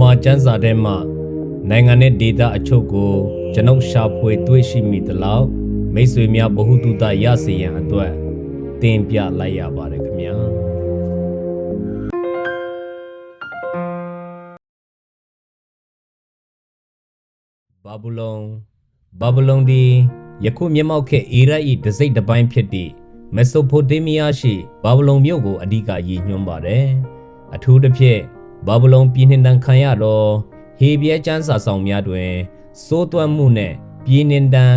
မာကျမ်းစာထဲမှာနိုင်ငံနဲ့ဒေသအချို့ကိုကျွန်ုပ်ရှာဖွေတွေ့ရှိမိသလောက်မိတ်ဆွေများဗဟုသုတရစေရန်အတွက်တင်ပြလိုက်ရပါတယ်ခင်ဗျာဘာဘူးလုံဘာဘူးလုံဒီယခုမျက်မှောက်ခေတ်အီရတ်၏တစိမ့်တစ်ပိုင်းဖြစ်သည့်မက်ဆိုပိုတေးမီးယားရှိဘာဘူးလုံမြို့ကိုအဓိကရည်ညွှန်းပါတယ်အထူးသဖြင့် ဘာဘူးလုံပြည်နှင်တန်ခံရသောဟေပြဲကျန်းစာဆောင်များတွင်စိုးသွမ်းမှုနှင့်ပြည်နှင်တန်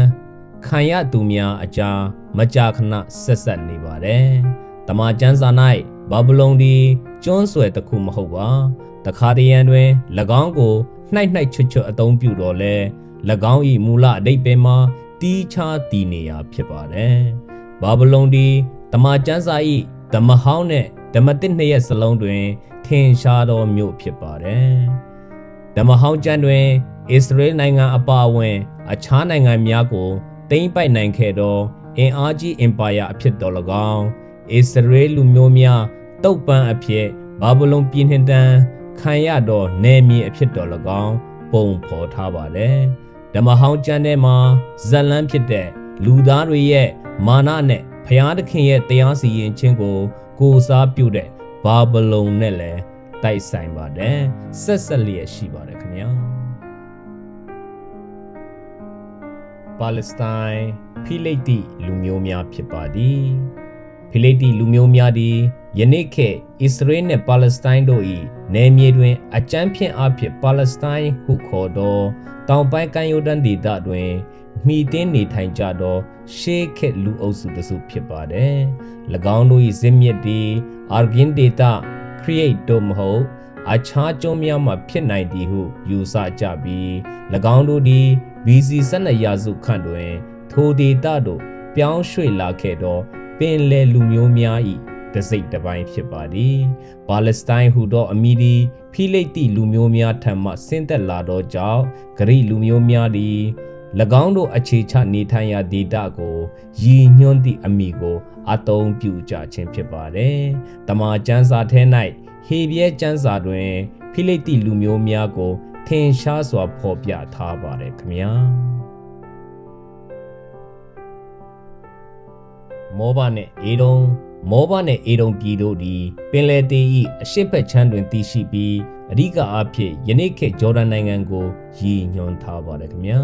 ခံရသူများအကြားမကြာခဏဆက်ဆက်နေပါတယ်။တမန်ကျမ်းစာ၌ဘာဘူးလုံသည်ကျွန်းဆွယ်တစ်ခုမဟုတ်ပါ။တခါတရံတွင်၎င်းကိုနှိုက်နှိုက်ချွတ်ချွတ်အသုံးပြုတော်လဲ၎င်း၏မူလအတိတ်ပင်မှာတီးခြားတည်နေရာဖြစ်ပါတယ်။ဘာဘူးလုံသည်တမန်ကျမ်းစာ၏ဓမ္မဟောင်းနှင့် ဓမ္မတစ်နှစ်ရဲ့စလုံးတွင် ထင်ရှားသောမြို့ဖြစ်ပါတယ်။ဓမ္မဟောင်းကျမ်းတွင်အစ္စရေးနိုင်ငံအပါအဝင် အခြားနိုင်ငံများကိုသိမ်းပိုက်နိုင်ခဲ့သောအင်အားကြီးအင်ပါယာအဖြစ်တော်၎င်းအစ္စရေးလူမျိုးများတုတ်ပန်းအဖြစ်ဘာဗလုန်ပြည်နှင်တန်းခံရသောနယ်မြေအဖြစ်တော်၎င်းပုံဖော်ထားပါတယ်ဓမ္မဟောင်းကျမ်းထဲမှာဇက်လန်းဖြစ်တဲ့လူသားတွေရဲ့မာနနဲ့ ဖျားသခင်ရဲ့တရားစီရင်ခြင်းကို ကိုးစားပြုတဲ့ဘာဗလုန်နဲ့လည်းတိုက်ဆိုင်ပါတယ်ဆက်ဆက်လျက်ရှိပါတယ်ခင်ဗျာပါလက်စတိုင်းဖိလိတိလူမျိုးများဖြစ်ပါသည်ဖိလိတိလူမျိုးများသည်ယနေ့ခေတ်အစ္စရေးနှင့်ပါလက်စတိုင်းတို့၏ နယ်မြေတွင်အကြမ်းဖျင်းအဖြစ်ပါလက်စတိုင်းဟုခေါ်သောတောင်ပိုင်းကမ်းရိုးတန်းဒေသတွင်မိတင်းနေထိုင်ကြသောရှေးခေတ်လူအုပ်စုတစုဖြစ်ပါတယ်။၎င်းတို့၏ဇင်းမြစ်သည်အာဂင်ဒေတာ create တို့မဟုတ်အခြားကျုံးများမှာဖြစ်နိုင်သည်ဟုယူဆကြပြီး၎င်းတို့သည် BC 12ရာစုခန့်တွင် ထိုဒေတာတို့ပြောင်းရွှေ့လာခဲ့သောပင်လယ်လူမျိုးများ၏ တစိတ်တစ်ပိုင်းဖြစ်ပါသည်။ပါလက်စတိုင်းဟူသောအမည်သည်ဖိလိတိလူမျိုးများထံမှဆင်းသက်လာသောကြောင့်ဂရိလူမျိုးများသည်၎င်းတို့အခြေချနေထိုင်ရာဒေသကိုရည်ညွှန်းသည့်အမည်ကိုအသုံးပြုကြခြင်းဖြစ်ပါတယ်။တမန်ကျမ်းစာထဲ၌ဟေပြဲကျမ်းစာတွင်ဖိလိတိလူမျိုးများကိုထင်ရှားစွာဖော်ပြထားပါတယ်ခင်ဗျာ။မောဘနှင့်အေဒုံ မောဘနှင့်အေဒုံပြည်တို့သည်ပင်လယ်တေ၏အရှိတ်ဘက်ချမ်းတွင်တည်ရှိပြီးအဓိကအားဖြင့်ယနေ့ခေတ်ဂျော်ဒန်နိုင်ငံကိုရည်ညွှန်းထားပါတယ်ခင်ဗျာ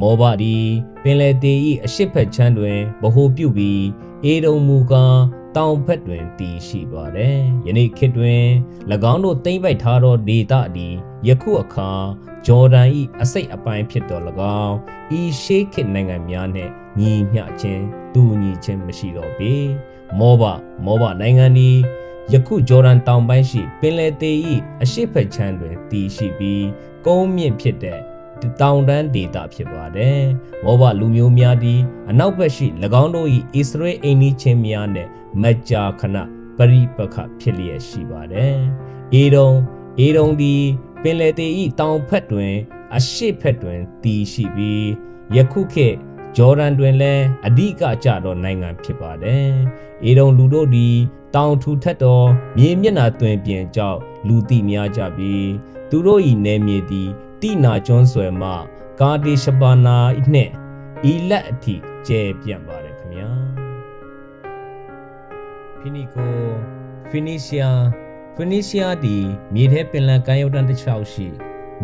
မောဘသည်ပင်လယ်တေ၏အရှိတ်ဘက်ချမ်းတွင်ဗဟိုပြုပြီးအေဒုံမူကားတောင်ဘက်တွင်တည်ရှိပါတယ်ယနေ့ခေတ်တွင်၎င်းတို့သိမ့်ပိုက်ထားသောဒေသသည်ယခုအခါဂျော်ဒန်၏အစိတ်အပိုင်းဖြစ်တော်၎င်းဤရှေးခေတ်နိုင်ငံများနှင့်ညီမျှခြင်းတူညီခြင်းမရှိတော့ပေ မောဘမောဘနိုင်ငံသည်ယခုဂျော်ဒန်တောင်ပိုင်းရှိပင်လယ်သေး၏အရှိတ်ဖက်ချမ်းတွင်တည်ရှိပြီးကုန်းမြင့်ဖြစ်တဲ့တောင်တန်းဒေသဖြစ်ပါတယ်။မောဘလူမျိုးများသည်အနောက်ဘက်ရှိ၎င်းတို့၏အစ္စရေးအိမ်နီးချင်းများနှင့်မကြာခဏပရိပခဖြစ်လျက်ရှိပါတယ်။အေဒုံအေဒုံသည်ပင်လယ်သေး၏တောင်ဘက်တွင် အရှိတ်ဘက်တွင်တည်ရှိပြီးယခုခေတ် ဂျော်ဒန်တွင်လည်းအဓိကကျသောနိုင်ငံဖြစ်ပါတယ်။အေဒုံလူတို့သည်တောင်ထူထက်သောမြေမျက်နှာတွင်ပြင်ကြောင့်လူသိများကြပြီးသူတို့၏နယ်မြေသည်တိနာကျွန်းဆွယ်မှကာဒီရှပါနာနှင့်ဤလက်အထိကျဲပြန့်ပါတယ်ခင်ဗျာဖီနီကိုဖီနီဆီယာဖီနီဆီယာသည်မြေထဲပင်လယ်ကမ်းရိုးတန်းတစ်လျှောက်ရှိ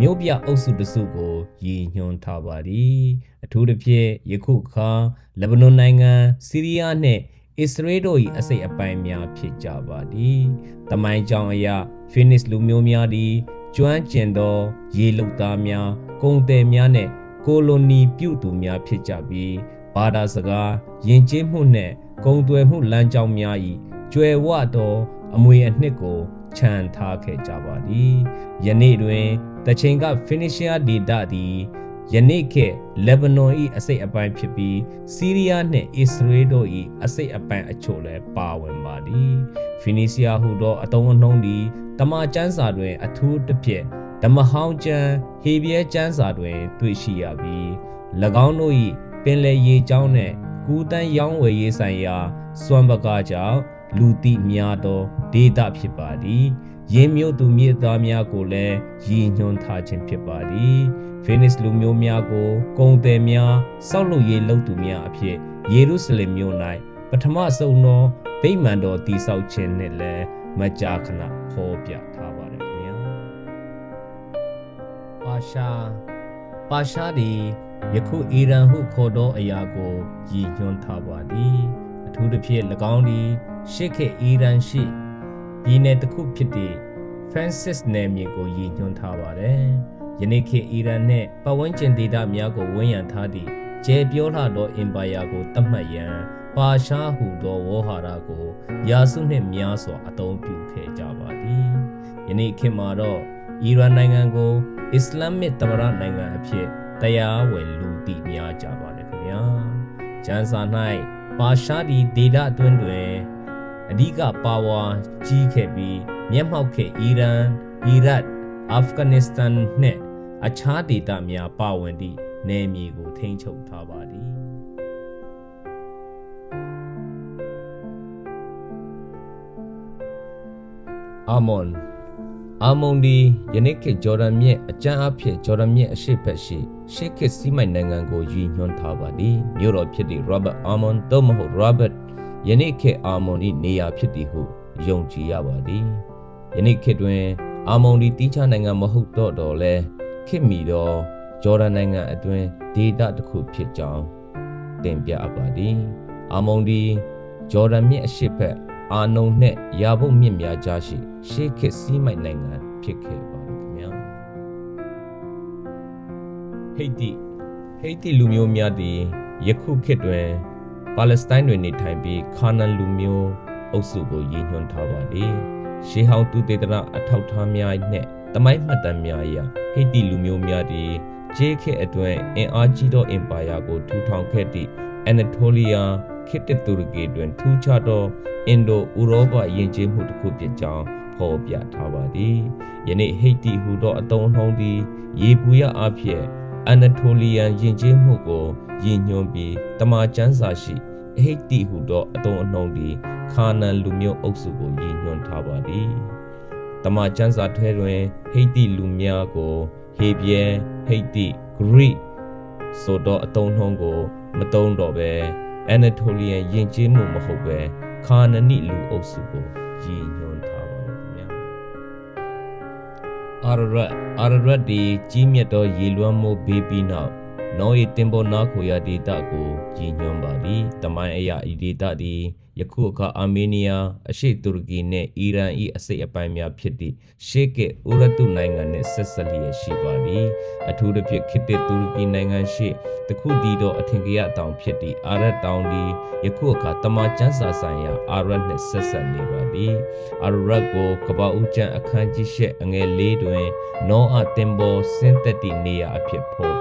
မြို့ပြအုပ်စုတစုကိုရည်ညွှန်းထားပါသည်အထူးသဖြင့်ယခုအခါလက်ဘနွန်နိုင်ငံစီးရီးယားနှင့်အစ္စရေးတို့၏အစိတ်အပိုင်းများဖြစ်ကြပါသည်။တမိုင်းကြောင်အရာဖိနစ်လူမျိုးများသည်ကျွမ်းကျင်သော ရေလုသားများကုန်တယ်များနှင့်ကိုလိုနီပြုသူများဖြစ်ကြပြီးဘာသာစကားယဉ်ကျေးမှုနှင့်ဂုံသွယ်မှုလမ်းကြောင်းများ၏ကျွယ်ဝသော အမွေအနှစ်ကိုခြံထားခဲ့ကြပါသည်ယနေ့တွင်တချိန်ကဖိနီရှီးယားဒေသသည်ယနေ့ခေတ်လက်ဘနွန်၏အစိတ်အပိုင်းဖြစ်ပြီးစီးရီးယားနှင့်အစ္စရေးတို့၏အစိတ်အပိုင်းအချို့လည်းပါဝင်ပါသည်ဖီနီးစီးယားဟူသောအတုံးအနှုံးသည်တမန်ကျမ်းစာတွင် အထူးတစ်ဖြစ်ဓမ္မဟောင်းကျမ်းဟေဘရဲကျမ်းစာတွင် တွေ့ရှိရပြီး၎င်းတို့၏ပင်လယ်ရေကြောင်းနှင့်ကူးတန်းရောင်းဝယ်ရေးဆိုင်ရာစွမ်းပကားကြောင့် လူသိများသောဒေတာဖြစ်ပါသည်ယယင်းမျိုးသူမြေသားများကိုလည်းရည်ညွှန်းထားခြင်းဖြစ်ပါသည်ဖိနစ်လူမျိုးများကိုဂုံတယ်များစောက်လုပ်ရေးလုပ်သူများအဖြစ်ယေရုရှလင်မြို့၌ပထမဆုံးသောဗိမာန်တော်တည်ဆောက်ခြင်းနှင့်လည်းမကြာခဏဖော်ပြထားပါတယ်ခင်ဗျာပါရှာပါရှာသည်ယခုအီရန်ဟုခေါ်သောအရာကိုရည်ညွှန်းထားပါသည်အထူးသဖြင့်၎င်းသည် ရှေ့ခေတ်အီရန်ရှိပြည်နယ်တစ်ခုဖြစ်သည့် Francis နယ်မြေကိုရည်ညွှန်းထားပါတယ်ယနေ့ခေတ်အီရန်နှင့်ပတ်ဝန်းကျင်ဒေသများကိုဝန်းရံထားသည့်ကျဲပြောလှသောအင်ပါယာကိုတတ်မှတ်ရန်ပါရှားဟူသောဝေါ်ဟာရကိုယာစုနှင့်များစွာအသုံးပြုခဲ့ကြပါသည်ယနေ့ခေတ်မှာတော့အီရန်နိုင်ငံကိုအစ္စလာမစ်သမ္မတနိုင်ငံအဖြစ်တရားဝင်လူသိများကြပါတယ်ခင်ဗျာကျမ်းစာ၌ပါရှားဒီဒေတာအတွင်းတွင် အဓိကပါဝါကြီးခဲ့ပြီးမျက်မှောက်ခဲ့အီရန်အီရတ်အာဖဂန်နစ္စတန်နှင့်အခြားဒေသများပါဝင်သည့်နယ်မြေကိုထိန်းချုပ်ထားပါသည်အာမွန်အာမွန်ဒီယနေ့ခေတ်ဂျော်ဒန်မြစ်အကျန်းအဖြစ်ဂျော်ဒန်မြစ်အရှိတ်ဘက်ရှိရှေးခေတ်စီးမိုင်နိုင်ငံကိုရည်ညွှန်းထားပါသည်မြို့တော်ဖြစ်သည့် Robert Armon သို့မဟုတ် Robert ယနေ့ခေတ်အာမွန်၏နေရာဖြစ်သည်ဟုယုံကြည်ရပါသည်ယနေ့ခေတ်တွင် အာမွန်ဒီတီးခြားနိုင်ငံမဟုတ်တော့တော့လဲခေတ်မီသောဂျော်ဒန်နိုင်ငံအတွင်းဒေသတစ်ခုဖြစ်ကြောင်းတင်ပြအပ်ပါသည်အာမွန်ဒီဂျော်ဒန်မြစ်အရှိတ်ဘက်အာနုံနှင့်ရာဘုတ်မြစ်များကြားရှိရှေးခေတ်စီးမိုင်နိုင်ငံဖြစ်ခဲ့ပါခင်ဗျာဟိတ်တိဟိတ်တိလူမျိုးများသည်ယခုခေတ်တွင် ပါလက်စတိုင်းတွင်နေထိုင်ပြီးခါနန်လူမျိုးအုပ်စုကိုရည်ညွှန်းထားပါသည်ရှေးဟောင်းသူတေသနအထောက်ထားများနှင့်တမိုင်းမှတ်တမ်းများအရဟိတ်တိလူမျိုးများသည်ဂျေးခေတ်အတွင်းအင်အားကြီးသောအင်ပါယာကိုထူထောင်ခဲ့သည့်အနတိုလီယာခေတ်တတူရကီတွင်ထူးခြားသောအင်ဒိုဥရောပယဉ်ကျေးမှုတစ်ခုဖြစ်ကြောင်းဖော်ပြထားပါသည်ယနေ့ဟိတ်တီဟူသောအတုံးနှုံးသည်ယေပူရအဖြစ် အနတိုလီယန်ယဉ်ကျေးမှုကိုရည်ညွှန်းပြီးတမန်ကျမ်းစာရှိဟိတ်တီဟူသောအတုံးအနှုံးသည်ခါနန်လူမျိုးအုပ်စုကိုရည်ညွှန်းထားပါသည်တမန်ကျမ်းစာထဲတွင်ဟိတ်တီလူများကိုဟေပြဲဟိတ်တီဂရိဆိုတော့အတုံးနှုံးကို မတုံးတော့ပဲအနတိုလီယန်ယဉ်ကျေးမှုမဟုတ်ပဲခါနနိလူအုပ်စုကိုရည်ညွှန်းထားပါတယ်ခင်ဗျာ အာရရတ်အာရရတ်ဒီကြီးမြတ်သောရေလွှမ်းမိုးဘေးပြီးနောက်နောဤတင်ပေါ်နာခိုရာဒေတာကိုရည်ညွှန်းပါသည်တမိုင်းအရာဤဒေတာသည် ယခုအခါအာမေးနီးယားအရှေ့တူရကီနှင့်အီရန်၏အစိတ်အပိုင်းများဖြစ်သည့်ရှေးကဥရတုနိုင်ငံနှင့်ဆက်ဆက်လျက်ရှိပါသည်အထူးသဖြင့်ခေတ်သစ်တူရကီနိုင်ငံရှိတခုတည်သောအထင်ကရတောင်ဖြစ်သည့်အာရတ်တောင်သည်ယခုအခါတမန်ကျန်းစာဆိုင်ရာအာရတ်နှင့်ဆက်ဆက်နေပါသည်အာရတ်ကိုကပ္ပဦးကျမ်းအခန်းကြီး၈အငယ်၄တွင်နောအတင်ဘောစင်သက်သည့်နေရာအဖြစ်ဖော်